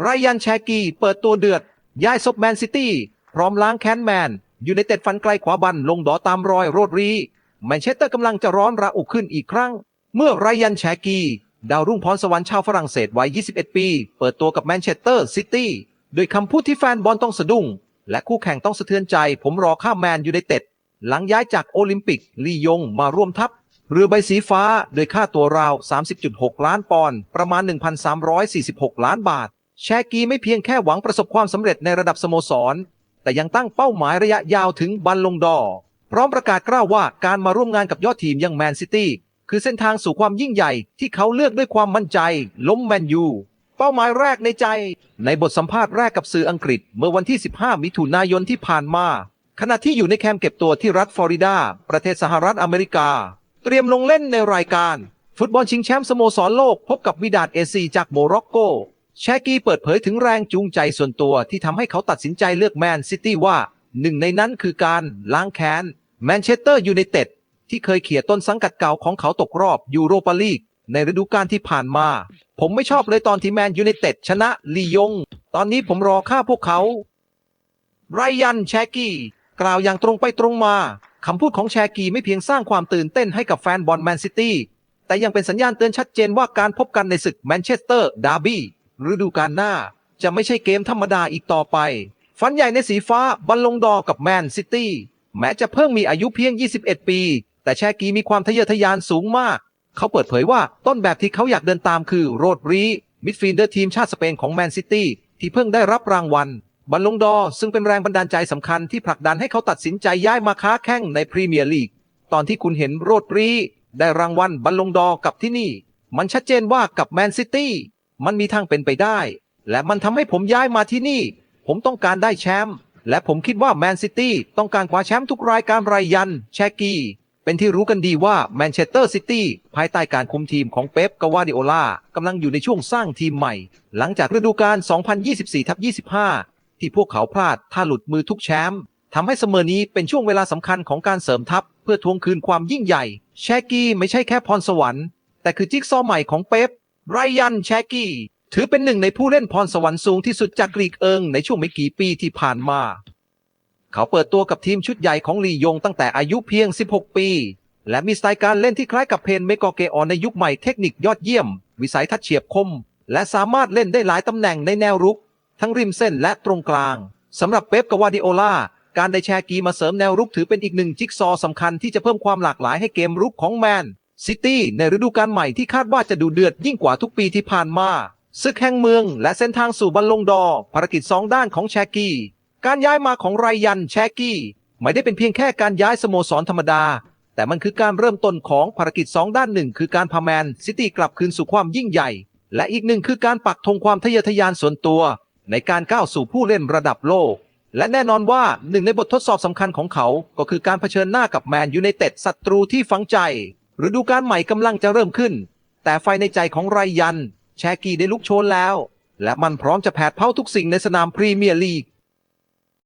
ไรยันแชกีเปิดตัวเดือด ย้ายซบแมนซิตี้ พร้อมล้างแค้นแมน อยู่ในเต็ดฟันไกลขวาบันลงดอตามรอยโรดรีแมนเชสเตอร์กำลังจะร้อนระอุขึ้นอีกครั้ง เมื่อไรยันแชกี ดาวรุ่งพรสวรรค์ชาวฝรั่งเศสวัย 21 ปี เปิดตัวกับแมนเชสเตอร์ซิตี้ด้วยคำพูดที่แฟนบอลต้องสะดุ้ง และคู่แข่งต้องสะเทือนใจ ผมรอข้ามแมนอยู่ในเต็ดหลังย้ายจากโอลิมปิกลียงมาร่วมทัพเรือใบสีฟ้าโดยค่าตัวราว 30.6 ล้านปอนด์ประมาณ 1,346 ล้านบาท แชกีไม่เพียงแค่หวังประสบความสำเร็จในระดับสโมสร แต่ยังตั้งเป้าหมายระยะยาวถึงบัลลงดอร์พร้อมประกาศกล้าวว่าการมาร่วมงานกับยอดทีมอย่างแมนซิตี้คือเส้นทางสู่ความยิ่งใหญ่ที่เขาเลือกด้วยความมั่นใจ ล้มแมนยูเป้าหมายแรกในใจ ในบทสัมภาษณ์แรกกับสื่ออังกฤษ เมื่อวันที่ 15 มิถุนายนที่ผ่านมา ขณะที่อยู่ในแคมป์เก็บตัวที่รัฐฟลอริดา ประเทศสหรัฐอเมริกา เตรียมลงเล่นในรายการ ฟุตบอลชิงแชมป์สโมสรโลกพบกับวิดาดเอซีจากโมร็อกโก แชกี้เปิดเผยถึงแรงจูงใจส่วนตัวที่ทำให้เขาตัดสินใจเลือกแมนซิตี้ว่า หนึ่งในนั้นคือการล้างแค้นแมนเชสเตอร์ยูไนเต็ดที่เคยเขี่ยต้นสังกัดเก่าของเขาตกรอบยูโรปาลีกในฤดูกาลที่ผ่านมา ผมไม่ชอบเลยตอนที่แมนยูไนเต็ดชนะลียง ตอนนี้ผมรอฆ่าพวกเขา ไรยันแชกกี้ กล่าวอย่างตรงไปตรงมา คำพูดของแชกกี้ไม่เพียงสร้างความตื่นเต้นให้กับแฟนบอลแมนซิตี้ แต่ยังเป็นสัญญาณเตือนชัดเจนว่าการพบกันในศึกแมนเชสเตอร์ดาร์บี้ ฤดูกาลหน้าจะไม่ใช่เกมธรรมดาอีกต่อไป ฝันใหญ่ในสีฟ้าบัลลงดอร์กับแมนซิตี้ แม้จะเพิ่งมีอายุเพียง 21 ปี แต่แชกีมีความทะเยอทะยานสูงมาก เขาเปิดเผยว่าต้นแบบที่เขาอยากเดินตามคือโรดรีมิดฟิลเดอร์ทีมชาติสเปนของแมนซิตี้ที่เพิ่งได้รับรางวัลบัลลงดอร์ซึ่งเป็นแรงบันดาลใจสำคัญที่ผลักดันให้เขาตัดสินใจย้ายมาค้าแข่งในพรีเมียร์ลีก ตอนที่คุณเห็นโรดรีได้รางวัลบัลลงดอร์กับที่นี่ มันชัดเจนว่ากับแมนซิตี้ มันมีทางเป็นไปได้ และมันทำให้ผมย้ายมาที่นี่ ผมต้องการได้แชมป์และผมคิดว่าแมนซิตี้ต้องการคว้าแชมป์ทุกรายการรายยัน แชกี้ เป็นที่รู้กันดีว่าแมนเชสเตอร์ซิตี้ภายใต้การคุมทีมของเป๊ปกาวาดิโอลากำลังอยู่ในช่วงสร้างทีมใหม่ หลังจากฤดูกาล 2024-25 ที่พวกเขาพลาดถ้าหลุดมือทุกแชมป์ทำให้เสมอนี้เป็นช่วงเวลาสำคัญของการเสริมทัพ เพื่อทวงคืนความยิ่งใหญ่ แชกี้ไม่ใช่แค่พรสวรรค์ แต่คือจิ๊กซอใหม่ของเป๊ป ไรยันแชกกี้ ถือเป็นหนึ่งในผู้เล่นพรสวรรค์สูงที่สุดจากกรีกเอิงในช่วงไม่กี่ปีที่ผ่านมา เขาเปิดตัวกับทีมชุดใหญ่ของลียงตั้งแต่อายุเพียง 16 ปี และมีสไตล์การเล่นที่คล้ายกับเพนเมกอเกออนในยุคใหม่เทคนิคยอดเยี่ยม วิสัยทัศเฉียบคม และสามารถเล่นได้หลายตำแหน่งในแนวรุก ทั้งริมเส้นและตรงกลางสำหรับเป๊ปกาวาดิโอลาการได้แชร์กีมาเสริมแนวรุกถือเป็นอีกหนึ่งจิ๊กซอว์สำคัญที่จะเพิ่มความหลากหลายให้เกมรุกของแมน ซิตี้ในฤดูกาลใหม่ที่คาดว่าจะดูเดือดยิ่งกว่าทุกปีที่ผ่านมาศึกแห่งเมืองและเส้นทางสู่บอลลงดอร์ภารกิจสองด้านของแชกี้ การย้ายมาของไรยันแชกกี้ไม่ได้เป็นเพียงแค่การย้ายสโมสรธรรมดา แต่มันคือการเริ่มต้นของภารกิจสองด้านหนึ่งคือการพาแมนซิตี้กลับคืนสู่ความยิ่งใหญ่ และอีกหนึ่งคือการปักธงความทะเยอทะยานส่วนตัว ในการก้าวสู่ผู้เล่นระดับโลก และแน่นอนว่าหนึ่งในบททดสอบสำคัญของเขา ก็คือการเผชิญหน้ากับแมนยูไนเต็ดศัตรูที่ฝังใจ ฤดูกาลใหม่กำลังจะเริ่มขึ้น แต่ไฟในใจของไรยัน แชกีได้ลุกโชนแล้ว และมันพร้อมจะแผดเผาทุกสิ่งในสนามพรีเมียร์ลีก